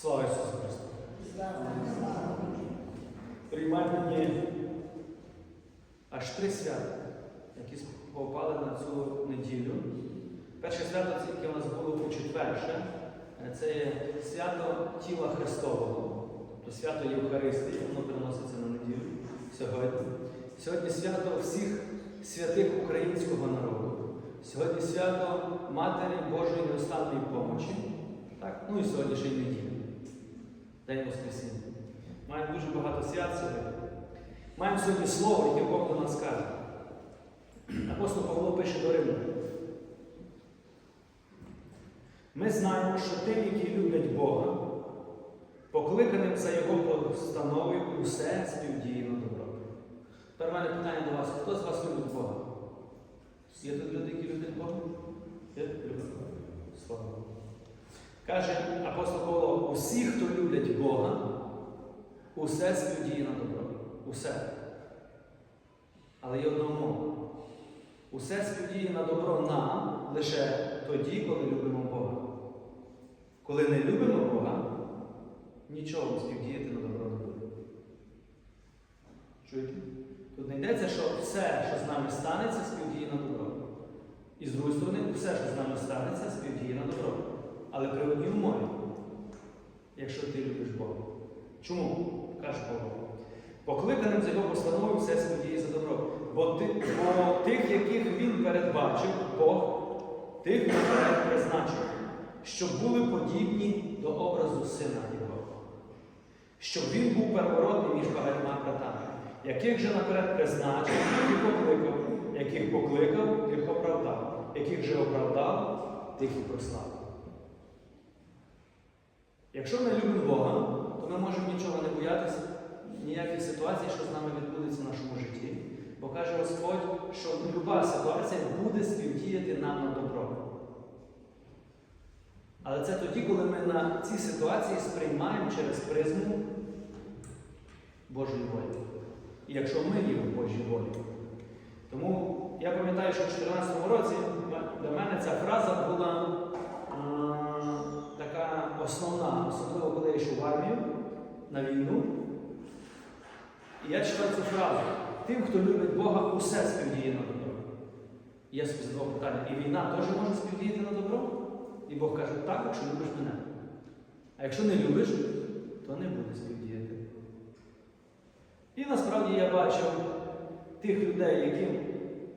Слава Ісусу Христу! Приймаємо мені аж три свята, які попали на цю неділю. Перше свято, яке у нас було у четверше, е, це є свято тіла Христового, тобто свято Євхаристії, воно переноситься на неділю сьогодні. Сьогодні свято всіх святих українського народу. Сьогодні свято Матері Божої неустанної помочі. Так? Ну і сьогодні ще й неділя. День Воскресіння. Маємо дуже багато свят сьогодні. Маємо сьогодні слово, яке Бог до нас каже. Апостол Павло пише до Римлян. Ми знаємо, що тим, які люблять Бога, покликаним за Його постановою усе співдіє на добро. Тепер мене питання до вас: хто з вас любить Бога? Є тут люди, які люблять Бога? Є? Люблять Бога. Слава Богу. Каже апостол Павло, усі, хто люблять Бога, усе співдіє на добро. Усе. Але є одна умова. Усе співдіє на добро нам лише тоді, коли любимо Бога. Коли не любимо Бога, нічого співдіяти на добро не буде. Чуєте? Тут не йдеться, що все, що з нами станеться, співдіє на добро. І з другої сторони, все, що з нами станеться, співдіє на добро. Але при одній умові, якщо ти любиш Бога. Чому? Каже Бог. Покликаним за його постановою все сподіє за добро. Бо, ти, бо тих, яких він передбачив, Бог, тих наперед призначив, щоб були подібні до образу сина Його. Щоб він був первородний між багатьма братами, яких же наперед призначив, тих покликав, яких покликав, тих оправдав, яких же оправдав, тих і прославив. Якщо ми любимо Бога, то ми можемо нічого не боятися, ніяких ситуацій, що з нами відбудеться в нашому житті. Бо каже Господь, що люба ситуація буде співдіяти нам на добро. Але це тоді, коли ми на ці ситуації сприймаємо через призму Божої волі. І якщо ми є в Божій волі. Тому я пам'ятаю, що в 2014 році для мене ця фраза була основна, особливо коли я йшов в армію на війну. І я читав цю фразу. Тим, хто любить Бога, усе співдіє на добро. Я собі задавав питання, і війна теж може співдіяти на добро? І Бог каже, так, якщо любиш мене. А якщо не любиш, то не буде співдіяти. І насправді я бачив тих людей, яким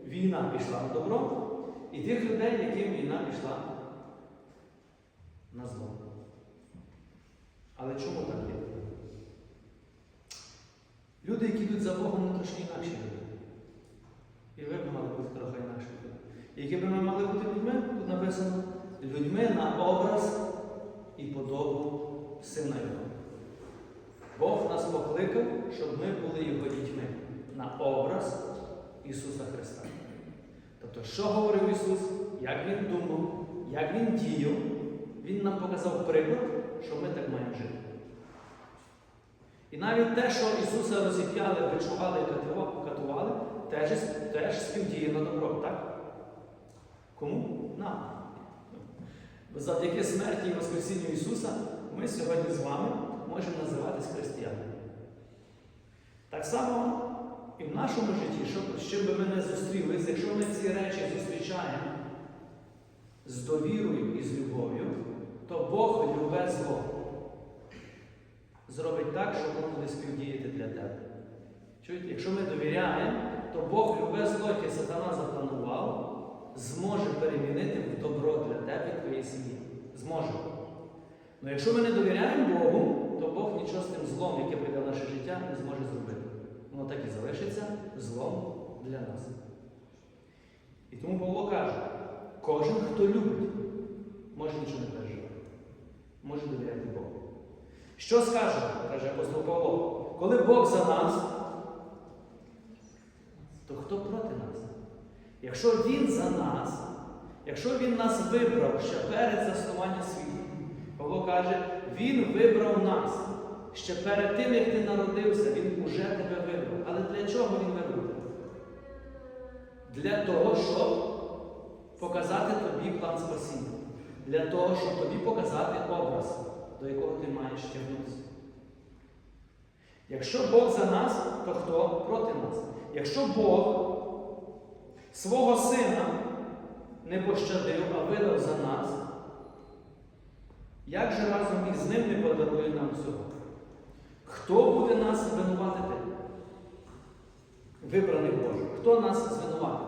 війна пішла на добро, і тих людей, яким війна пішла на зло. Але чому так є? Люди, які йдуть за Богом, вони трошки інакші люди. І ви б мали бути трохи інакші люди. Які б ми мали бути людьми, тут написано, людьми на образ і подобу Сина Його. Бог нас покликав, щоб ми були Його дітьми на образ Ісуса Христа. Тобто, що говорив Ісус, як Він думав, як Він діяв, Він нам показав приклад, що ми так маємо жити. І навіть те, що Ісуса розіп'яли, бичували і катували, теж, теж співдіє на добро, так? Кому? Нам. Завдяки смерті і Воскресінню Ісуса ми сьогодні з вами можемо називатись християнами. Так само і в нашому житті, щоб, би ми не зустрілися, якщо ми ці речі зустрічаємо з довірою і з любов'ю, то Бог любе зло зробить так, що воно буде співдіяти для тебе. Чуєте? Якщо ми довіряємо, то Бог любе зло, яке сатана запланував, зможе перемінити в добро для тебе і твоєї сім'ї. Зможе. Але якщо ми не довіряємо Богу, то Бог нічого з тим злом, яке прийде в наше життя, не зможе зробити. Воно так і залишиться злом для нас. І тому Павло каже, кожен, хто любить, може нічого не переживати. Може довіряти Богу. Що скаже, каже апостол Павло, коли Бог за нас, то хто проти нас? Якщо Він за нас, якщо Він нас вибрав ще перед заснуванням світу, Павло каже, Він вибрав нас. Ще перед тим, як ти народився, Він уже тебе вибрав. Але для чого Він вибрав? Для того, щоб показати тобі план спасіння. Для того, щоб тобі показати образ до якого ти маєш тягнутися. Якщо Бог за нас, то хто проти нас? Якщо Бог свого сина не пощадив, а видав за нас, як же разом із ним не подарує нам цього? Хто буде нас звинуватити? Вибраних Божих. Хто нас звинуватить?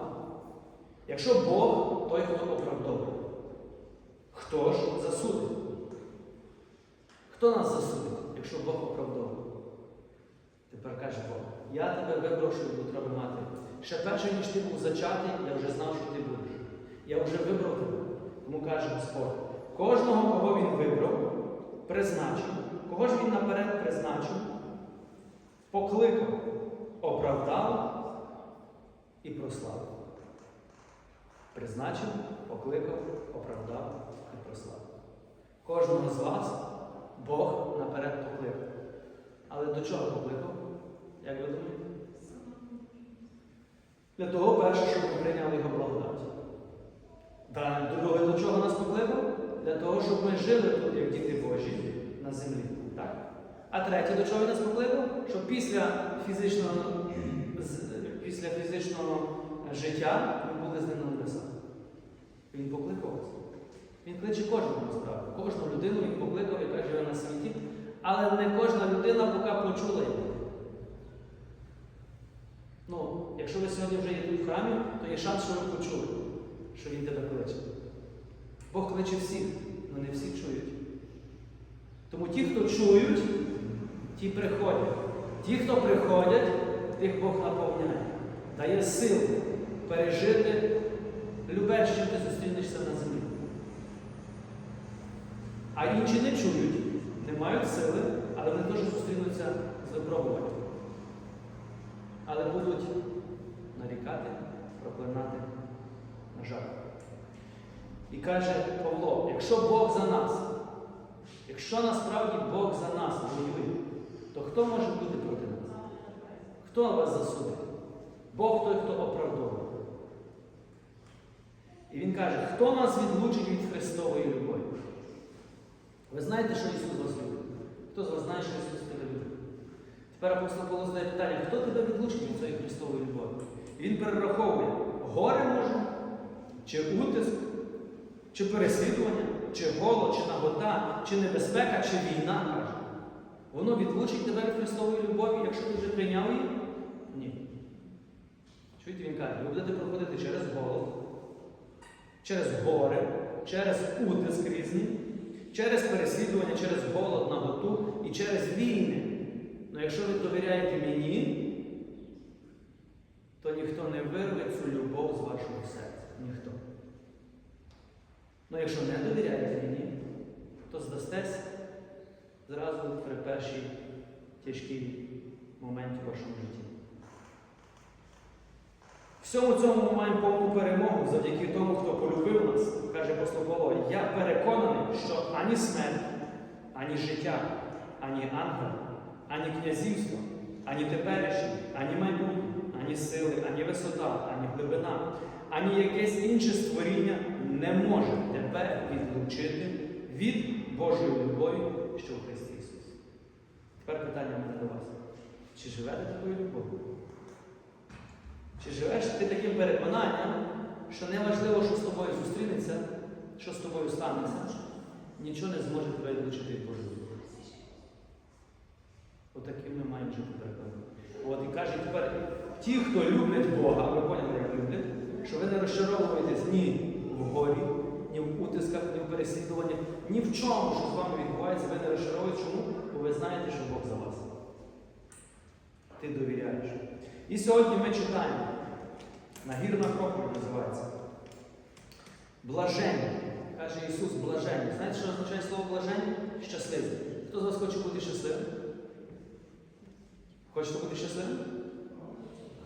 Якщо Бог той, хто оправдовує, хто ж засудить? Хто нас засудить, якщо Бог оправдовує? Тепер каже Бог, я тебе вибрав, щоб утроби мати. Ще перше, ніж ти був зачатий, я вже знав, що ти будеш. Я вже вибрав тебе. Тому каже Господь, кожного, кого він вибрав, призначив, кого ж він наперед призначив, покликав, оправдав і прославив. Призначив, покликав, оправдав і прославив. Кожного з вас Бог наперед покликав. Але до чого покликав? Як ви думаєте? Для того, перше, щоб ми прийняли його благодать. Друге, до чого нас покликав? Для того, щоб ми жили тут, як діти Божі, на землі. Так? А третє, до чого він нас покликав? Щоб після фізичного, після фізичного життя ми з ним на небесах. Він покликав вас. Він кличе кожного насправді. Кожну людину він покликав, яка живе на світі. Але не кожна людина поки почула його. Ну, якщо ви сьогодні вже є тут в храмі, то є шанс, що ви почули, що він тебе кличе. Бог кличе всіх, але не всі чують. Тому ті, хто чують, ті приходять. Ті, хто приходять, тих Бог наповняє, дає силу пережити любе, чим ти зустрінешся на землі. А інші не чують, не мають сили, але вони теж зустрінуться з випробуванням. Але будуть нарікати, проклинати, на жаль. І каже Павло, якщо Бог за нас, якщо насправді Бог за нас воює, то хто може бути проти нас? Хто вас засудить? Бог той, хто оправдовує. І він каже, хто нас відлучить від Христової любові? Ви знаєте, що Ісус вас любить? Хто з вас знає, що Ісус тебе любить? Тепер апостол Павло задає питання, хто тебе відлучить від цієї Христової любові? І він перераховує горе може, чи утиск, чи переслідування, чи голод, чи нагота, чи небезпека, чи війна, каже. Воно відлучить тебе від Христової любові, якщо ти вже прийняв її? Ні. Чуєте, він каже, ви будете проходити через голод, через горе, через утиск різні, через переслідування, через голод, наготу і через війни. Ну якщо ви довіряєте мені, то ніхто не вирве цю любов з вашого серця. Ніхто. Ну якщо не довіряєте мені, то здастесь зразу при першій тяжкій моменті в вашому житті. Всьому цьому ми маємо повну перемогу завдяки тому, хто полюбив нас, каже апостол Павло. Я переконаний, що ані смерть, ані життя, ані ангел, ані князівство, ані теперішнє, ані майбутнє, ані сили, ані висота, ані глибина, ані якесь інше створіння не може тебе відлучити від Божої любові, що в Христі Ісусі. Тепер питання мене до вас. Чи живете такою любов'ю? Чи живеш ти таким переконанням, що неважливо, що з тобою зустрінеться, що з тобою станеться, нічого не зможе тебе відлучити від Божої любові. Отаким ми маємо жити переконання. От і каже тепер, ті, хто любить Бога, ви поняли, як люблять, що ви не розчаровуєтесь ні в горі, ні в утисках, ні в переслідуваннях, ні в чому, що з вами відбувається, ви не розчаровуєтесь. Чому? Бо ви знаєте, що Бог за вас. Ти довіряєш. І сьогодні ми читаємо. Нагірна проповідь називається. Блаження. Каже Ісус, блаження. Знаєте, що означає слово блаження? Щасливий. Хто з вас хоче бути щасливим? Хочете бути щасливим?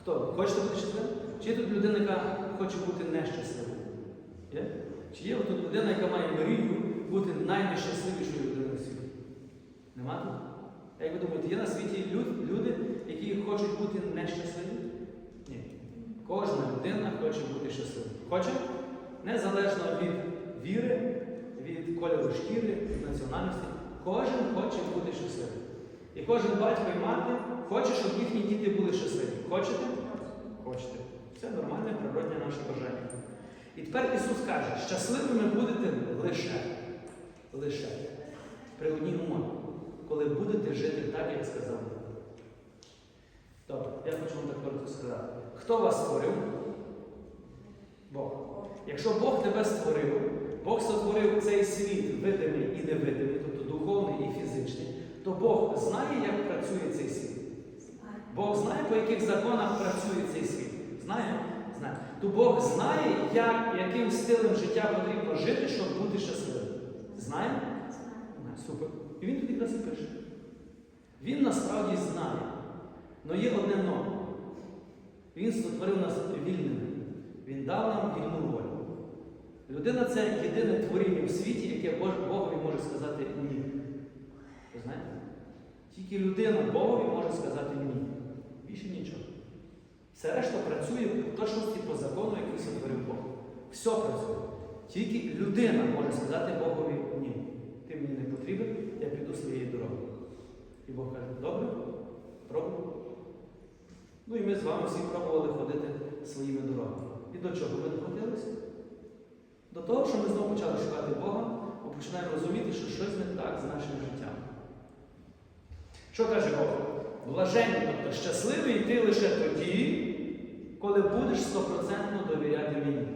Хто? Хочете бути щасливим? Чи є тут людина, яка хоче бути нещасливою? Є? Чи є тут людина, яка має мрію бути найнещасливішою людиною в світі? Нема? Як ви думаєте, є на світі люди, які хочуть бути нещасливі? Кожна людина хоче бути щасливою. Хоче? Незалежно від віри, від кольору шкіри, від національності. Кожен хоче бути щасливим. І кожен батько і мати хоче, щоб їхні діти були щасливі. Хочете? Хочете. Це нормальне природне наше бажання. І тепер Ісус каже, щасливими будете лише, лише при одній умові, коли будете жити так, як сказав. Добре, я хочу вам так коротко сказати. Хто вас створив? Бог. Якщо Бог тебе створив, Бог сотворив цей світ видимий і невидимий, тобто духовний і фізичний, то Бог знає, як працює цей світ. Бог знає, по яких законах працює цей світ. Знає? Знає. То Бог знає, як, яким стилем життя потрібно жити, щоб бути щасливим. Знає? Знає. Супер. І він тут якраз і пише. Він насправді знає. Але є одне но. Він створив нас вільними. Він дав нам вільну волю. Людина це єдине творіння в світі, яке Богові може сказати ні. Ви знаєте? Тільки людина Богові може сказати ні. Більше нічого. Все решта працює в точності по закону, який сотворив Бог. Все працює. Тільки людина може сказати Богові ні. Ти мені не потрібен, я піду своєю дорогою. І Бог каже, добре, пробуй. Ну і ми з вами всі пробували ходити своїми дорогами. І до чого ми докотилися? До того, що ми знову почали шукати Бога, ми починаємо розуміти, що щось не так з нашим життям. Що каже Бог? Блаженні, тобто щасливий ти лише тоді, коли будеш стопроцентно довіряти мені.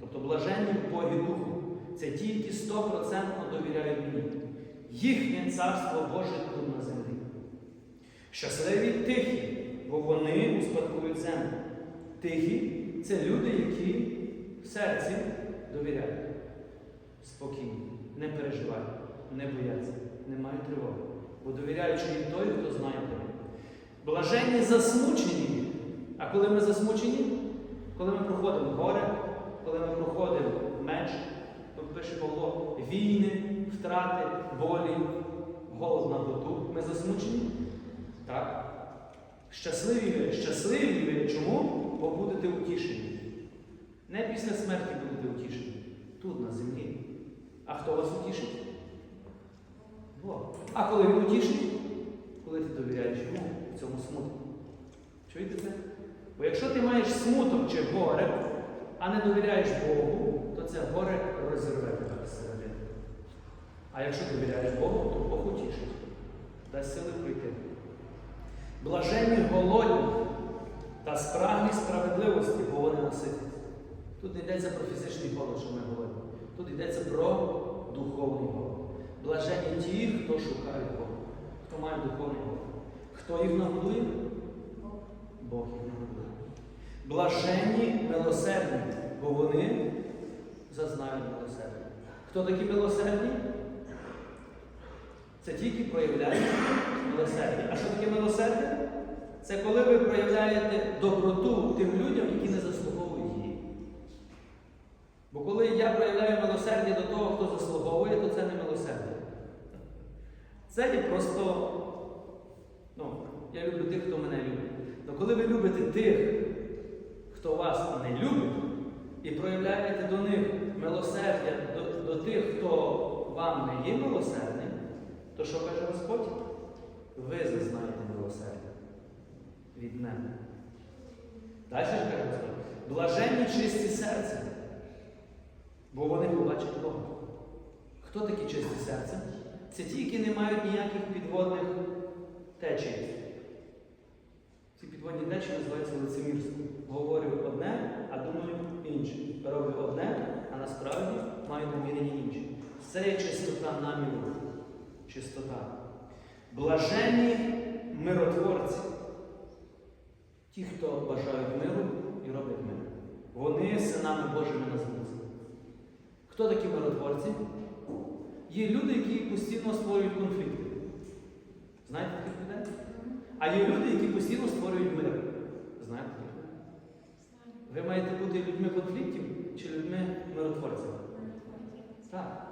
Тобто блаженні Богі Духу. Це ті, які стопроцентно довіряють мені. Їхнє царство Боже тут на землі. Щасливі тихі, бо вони успадкують землю. Тихі це люди, які в серці довіряють. Спокійні, не переживають, не бояться, не мають тривоги. Бо довіряючи їм той, хто знає тебе. Блаженні засмучені. А коли ми засмучені, коли ми проходимо горе, коли ми проходимо меч, то пише Павло, війни, втрати, болі, голод на доту. Ми засмучені? Так. Щасливі ви, щасливі ви. Чому? Бо будете утішені. Не після смерті будете утішені. Тут, на землі. А хто вас утішить? Бог. А коли він утішить? Коли ти довіряєш йому в цьому смутку. Чуєте це? Бо якщо ти маєш смуток чи горе, а не довіряєш Богу, то це горе розірве тебе зсередини. А якщо довіряєш Богу, то Бог утішить. Дасть сили. Блаженні голодні та спрагні справедливості, бо вони наситяться. Тут не йдеться про фізичний голод, що ми говоримо. Тут йдеться про духовний голод. Блаженні ті, хто шукає Бога, хто має духовний голод. Хто їх нагодує? Бог їх нагодує. Блаженні милосердні, бо вони зазнають милосердя. Хто такі милосердні? Це тільки проявляють милосердя. А що таке милосердя? Це коли ви проявляєте доброту тим людям, які не заслуговують її. Бо коли я проявляю милосердя до того, хто заслуговує, то це не милосердя. Це є просто, ну, я люблю тих, хто мене любить. Але коли ви любите тих, хто вас не любить, і проявляєте до них милосердя, до, до тих, хто вам не є милосердним, то що каже Господь? Ви зазнаєте милосердя від мене. Далі ж каже Господь, блаженні чисті серця, бо вони побачать Бога. Хто такі чисті серця? Це ті, які не мають ніяких підводних течій. Ці підводні течії називаються лицемірством. Говорю одне, а думаю інше. Роблю одне, а насправді маю намірення інше. Це є чистота наміру. Чистота. Блаженні миротворці. Ті, хто бажають миру і роблять мир. Вони синами Божими назвуться. Хто такі миротворці? Є люди, які постійно створюють конфлікти. Знаєте таких людей? А є люди, які постійно створюють мир. Знаєте таких людей? Ви маєте бути людьми конфліктів чи людьми миротворцями? Так.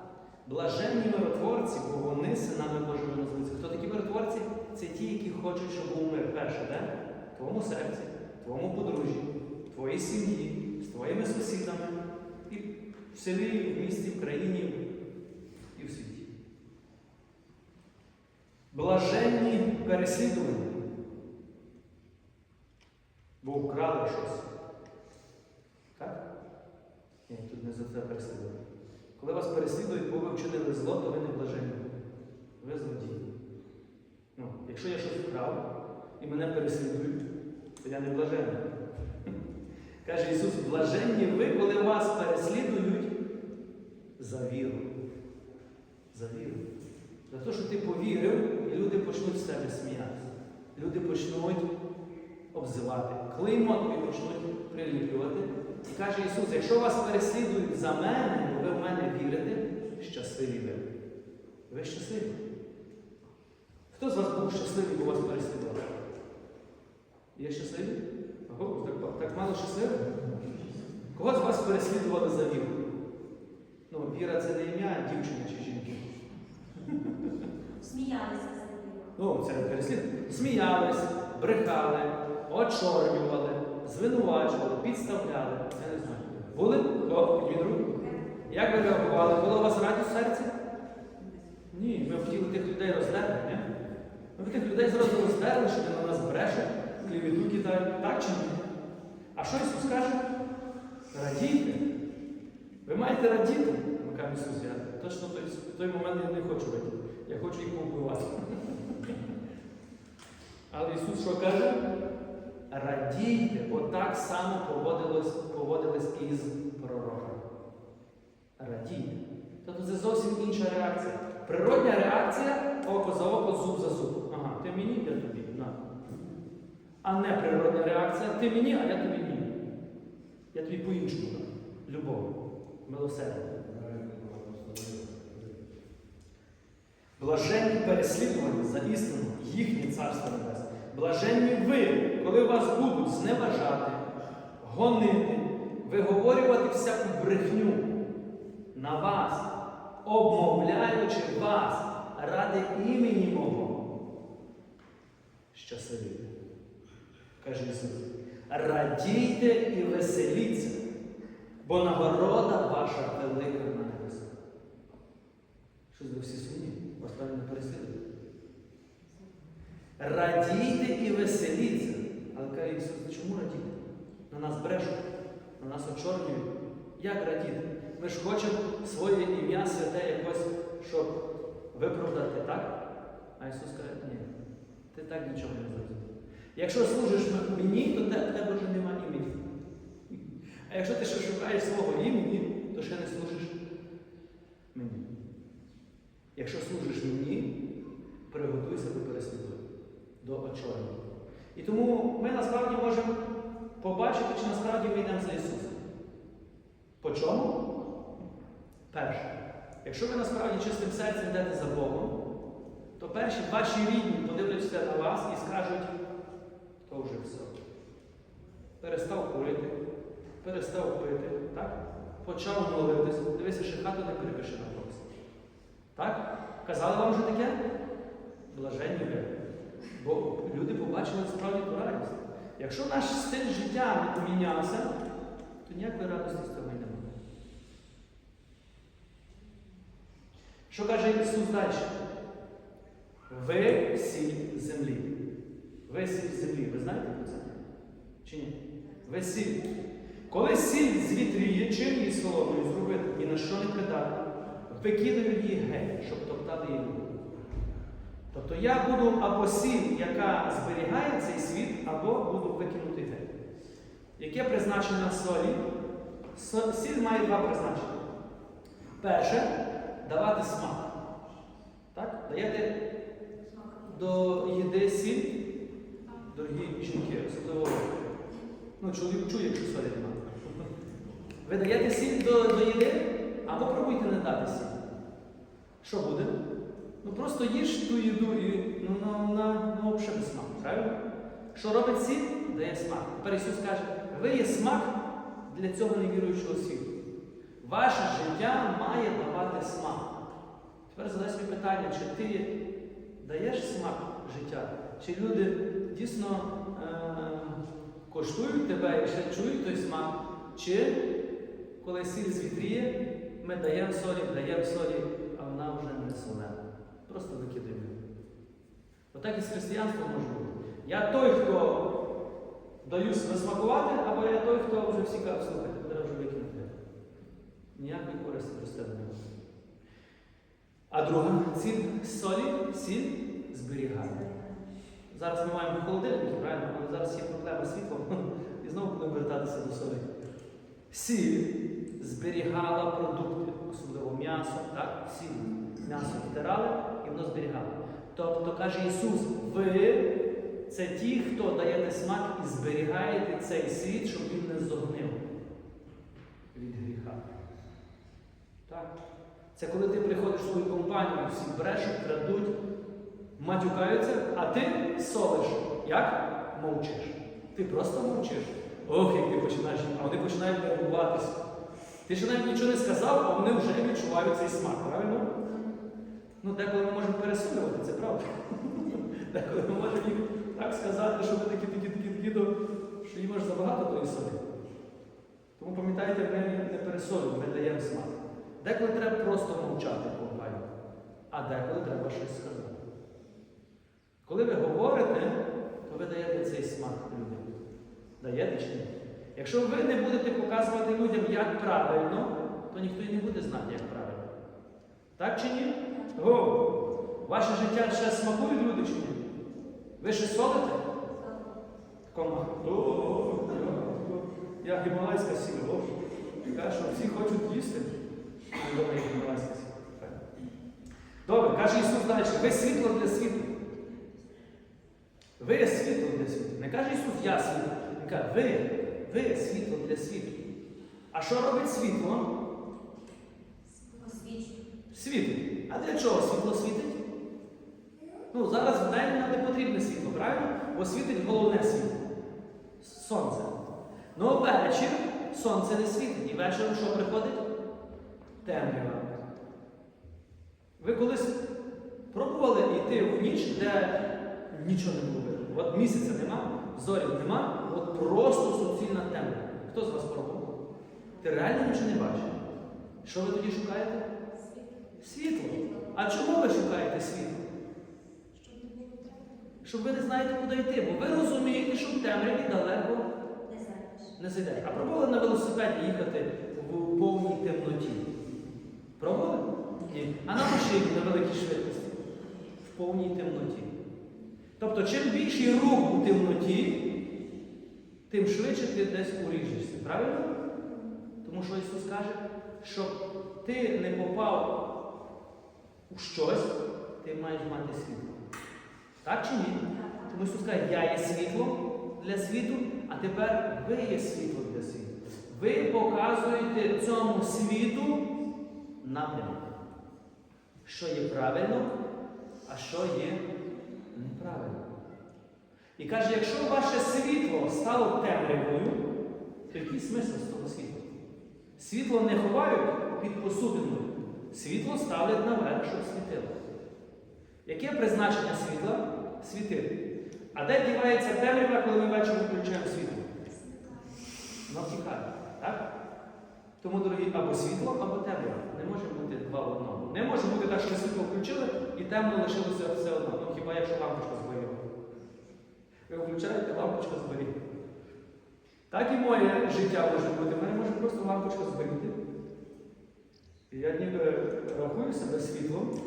Блаженні миротворці, бо вони синами Божими назвуться. Хто такі миротворці? Це ті, які хочуть, щоб був мир. Перше, де? В твоєму серці, в твоєму подружжі, в твоїй сім'ї, з твоїми сусідами, і в селі, і в місті, в країні, і в світі. Блаженні переслідування. Бо вкрали щось. Так? Ні, тут не за це переслідування. Коли вас переслідують, бо ви вчинили зло, то ви не блаженні. Ви злодії. Ну, якщо я щось вкрав і мене переслідують, то я не блаженний. Каже Ісус, блаженні ви, коли вас переслідують за віру. За віру. За те, що ти повірив, і люди почнуть з тебе сміятися. Люди почнуть обзивати. Клеймо тобі почнуть приліплювати. І каже Ісус, якщо вас переслідують за мене, бо ви в мене вірите, щасливі ви. Ви щасливі. Хто з вас був щасливий, бо вас переслідував? Є щасливі? Ого, так, так мало щасливих? Кого з вас переслідували за віру? Ну, віра це не ім'я дівчини чи жінки. Сміялися з ним. Ну, це переслідування. Сміялись, брехали, очорнювали, звинувачували, підставляли. Я не знаю. Були? Підвід руку. Як ви реагували? Була у вас радість в серці? Ні, ми хотіли тих людей роздерти, ні? Ми тих людей зразу роздерли, що вони на нас бреше, клівіту кидають. Так чи ні? А що Ісус каже? Радійте. Ви маєте радіти. Ми кажемо Ісус, я точно той, той момент я не хочу радіти. Я хочу їх повбивати. Але Ісус що каже? Радійте, бо так само поводилось, поводились із пророками. Радійте. Тобто це зовсім інша реакція. Природня реакція око за око, зуб за зуб. Ага, ти мені, я тобі. На. А не природня реакція, ти мені, а я тобі ні. Я тобі по-іншому. Любов, милосердя. Блаженні переслідувані за істину, їхнє царство. Блаженні ви, коли вас будуть зневажати, гонити, виговорювати всяку брехню на вас, обмовляючи вас ради імені мого. Щасливі. Каже Ісус. Радійте і веселіться, бо нагорода ваша велика на небесах. Щось ви всі сумні, вас певно переслідують. Радійте і веселіться. Але каже Ісус, чому радіти? На нас брешуть, на нас очорнюють. Як радіти? Ми ж хочемо своє ім'я святе якось, щоб виправдати, так? А Ісус каже, ні, ти так нічого не зробив. Якщо служиш мені, то в тебе вже нема імені. А якщо ти ще шукаєш свого імені, то ще не служиш мені. Якщо служиш мені, приготуйся до переслідування, до очорнення. І тому ми насправді можемо побачити, чи насправді ми йдемо за Ісусом. По чому? Перше, якщо ви насправді чистим серцем йдете за Богом, то перші ваші рідні подивляться на вас і скажуть, то вже все. Перестав курити, перестав пити, так? почав молитись, дивися, ще хату не припише на когось. Так? Казали вам вже таке? Блаженні ви. Бо люди побачили справді ту радість. Якщо наш стиль життя не помінявся, то ніякої радості з цього немає. Що каже Ісус далі? Ви сіль землі. Ви сіль землі. Ви знаєте про це? Чи ні? Ви сіль. Коли сіль звітріє, чим її солоною зробити? Ні на що не придати. Викидають її геть, щоб топтати її. Тобто я буду або сіль, яка зберігає цей світ, або буду викинути геть. Яке призначення солі? Сіль має два призначення. Перше давати смак. Так? Даєте до їди сіль, дорогі жінки, особливо. Ну, чоловік чує, якщо солі немає. Ви даєте сіль до, до їди, а попробуйте не дати сіль. Що буде? Ну просто їж ту їду і ну, ну, на, ну, взагалі без смаку, правильно? Що робить сіль? Дає смак. Тепер Ісус каже, ви є смак для цього невіруючого світу. Ваше життя має давати смак. Тепер задай собі питання, чи ти даєш смак життя? Чи люди дійсно е- коштують тебе і ще чують той смак? Чи коли сіль звітріє, ми даємо солі, даємо солі, а вона вже не солена. Просто викидаємо. Отак і з християнством може бути. Я той, хто даю себе смакувати, або я той, хто вже всі слухайте, треба вже викинути. Ніякої користі без тебе немає. А друга ціль солі, сіль зберігає. Зараз ми маємо холодильники, правильно, але зараз є проблема з світлом. І знову будемо вертатися до солі. Сіль зберігала продукти, особливо м'ясо, так? Сіль. М'ясо втирали і воно зберігало. Тобто каже Ісус, ви це ті, хто даєте смак і зберігаєте цей світ, щоб він не зогнив від гріха. Так? Це коли ти приходиш в свою компанію, всі брешуть, крадуть, матюкаються, а ти солиш. Як? Мовчиш. Ти просто мовчиш. Ох, як ти починаєш, а вони починають нервуватися. Ти ще навіть нічого не сказав, а вони вже відчувають цей смак, правильно? Ну, деколи ми можемо пересолювати, це правда. Деколи ми можемо їм так сказати, що ви такі, такі, такі, такі, що їм аж забагато тої солі. Тому пам'ятайте, ми не пересолюємо, ми даємо смак. Деколи треба просто мовчати компанії, а деколи треба щось сказати. Коли ви говорите, то ви даєте цей смак людям. Даєте чи ні? Якщо ви не будете показувати людям, як правильно, то ніхто і не буде знати, як правильно. Так чи ні? Го! Ваше життя ще смакують люди чи ні? Ви ще солите? Я гімалайська сіль. Каже, що всі хочуть їсти. Добре, каже Ісус далі, ви світло для світу. Ви світло для світу. Не каже Ісус, я світло. Він каже, ви, ви світло для світу. А що робить світло? Світить. А для чого світло світить? Ну, зараз в день нам не потрібне світло, правильно? Бо світить головне світло. Сонце. Ну, вечір сонце не світить. І вечором що приходить? Темрява. Ви колись пробували йти в ніч, де нічого не було видно. От місяця нема, зорів нема, от просто суцільна темрява. Хто з вас пробував? Ти реально нічого не бачиш? Що ви тоді шукаєте? Світло. А чому ви шукаєте світло? Щоб ви не знаєте, куди йти, бо ви розумієте, що в темряві далеко не зайдете. А пробували на велосипеді їхати в повній темноті? Пробували? Ні. А на машині на великій швидкості? В повній темноті. Тобто, чим більший рух у темноті, тим швидше ти десь уріжешся. Правильно? Тому що Ісус каже, щоб ти не попав у щось, ти маєш мати світло. Так чи ні? Тому Ісус каже, я є світло для світу, а тепер ви є світло для світу. Ви показуєте цьому світу напрямок, що є правильно, а що є неправильно. І каже, якщо ваше світло стало темрявою, то який смисл з того світла? Світло не ховають під посудиною. Світло ставлять наверх, щоб світило. Яке призначення світла? Світити. А де дівається темрява, коли ми ввечері включаємо світло? Воно втікає. Так? Тому, дорогі, або світло, або темрява. Не може бути два в одному. Не може бути так, що світло включили і темно лишилося все одно. Ну хіба якщо лампочка згоріла? Ви включаєте, лампочка згоріла. Так і моє життя може бути. В мене може просто лампочка згоріти. Я ніби рахую себе світлом,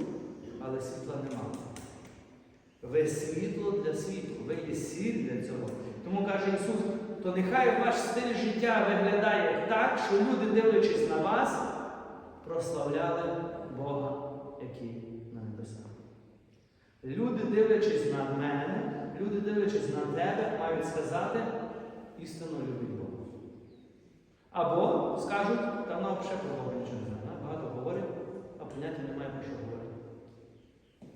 але світла нема. Ви світло для світу, ви є сіль для цього. Тому каже Ісус, то нехай ваш стиль життя виглядає так, що люди, дивлячись на вас, прославляли Бога, який на небесах. Люди, дивлячись на мене, люди, дивлячись на тебе, мають сказати, істинно любить Бога. Або скажуть, та Бога нічого не знає. Вона багато говорить, а поняття немає про що говорити.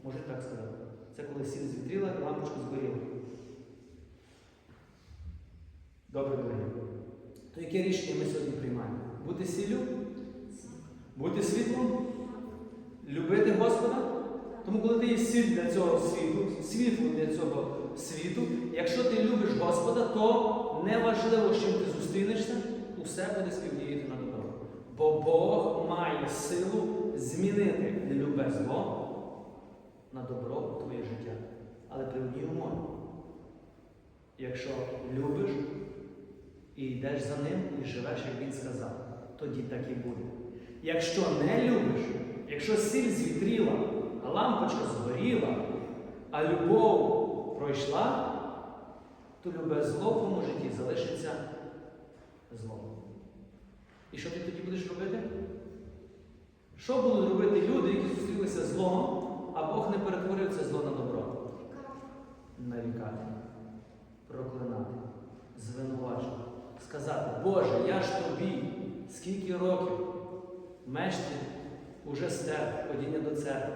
Може так сказати. Це коли сіль звітріла і лампочка згоріла. Добре, дорогі. То яке рішення ми сьогодні приймаємо? Бути сіллю? Бути світлом? Любити Господа? Тому, коли ти є сіль для цього світу, світло для цього світу, якщо ти любиш Господа, то неважливо, з чим ти зустрінешся, усе буде співдіяти на добро. Бо Бог має силу змінити любе зло на добро твоє життя. Але при одній умові. Якщо любиш і йдеш за ним і живеш, як він сказав, тоді так і буде. Якщо не любиш, якщо сіль зітріла, а лампочка згоріла, а любов пройшла, то любе зло в твоєму житті залишиться злом. І що ти тоді будеш робити? Що будуть робити люди, які зустрілися злом, а Бог не перетворив це зло на добро? Нарікати, проклинати, звинувачувати, сказати, Боже, я ж тобі скільки років мешти уже стер, ходіння до церкви,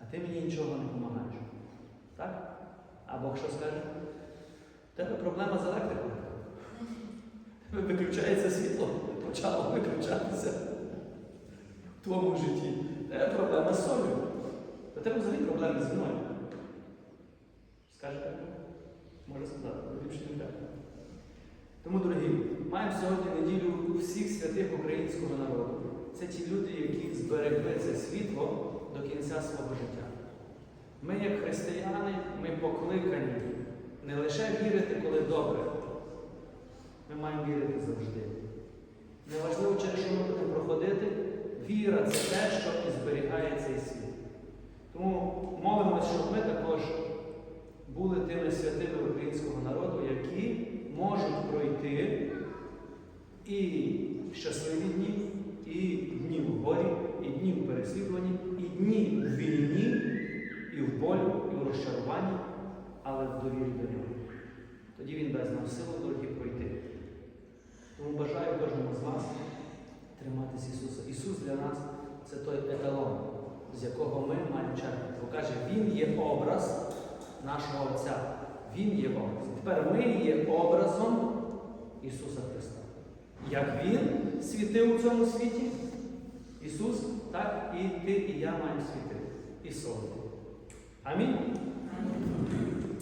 а ти мені нічого не допомагаєш. Так? А Бог що скаже? У тебе проблема з електрикою. Тебе виключається світло, почало виключатися твоєму житті. Тебе проблема з солью. У тебе взагалі проблеми з мною. Скажете? Може сказати, ліпше не так. Тому, дорогі, маємо сьогодні неділю всіх святих українського народу. Це ті люди, які зберегли це світло до кінця свого життя. Ми, як християни, ми покликані не лише вірити, коли добре. Ми маємо вірити завжди. Неважливо, через що ми будемо проходити, віра це те, що і зберігає цей світ. Тому молимося, щоб ми також були тими святими українського народу, які можуть пройти і щасливі дні, і дні в горі, і дні в переслідуванні, і дні в війні, і в болю, і в розчаруванні, але в довірі до нього. Тоді він дасть нам силу дорогі пройти. Тому бажаю кожному з вас триматися Ісуса. Ісус для нас це той еталон, з якого ми маємо черпати. Бо каже, Він є образ нашого Отця. Він є образ. Тепер ми є образом Ісуса Христа. Як Він світив у цьому світі, Ісус, так і ти, і я маємо світити. І солити. Амінь.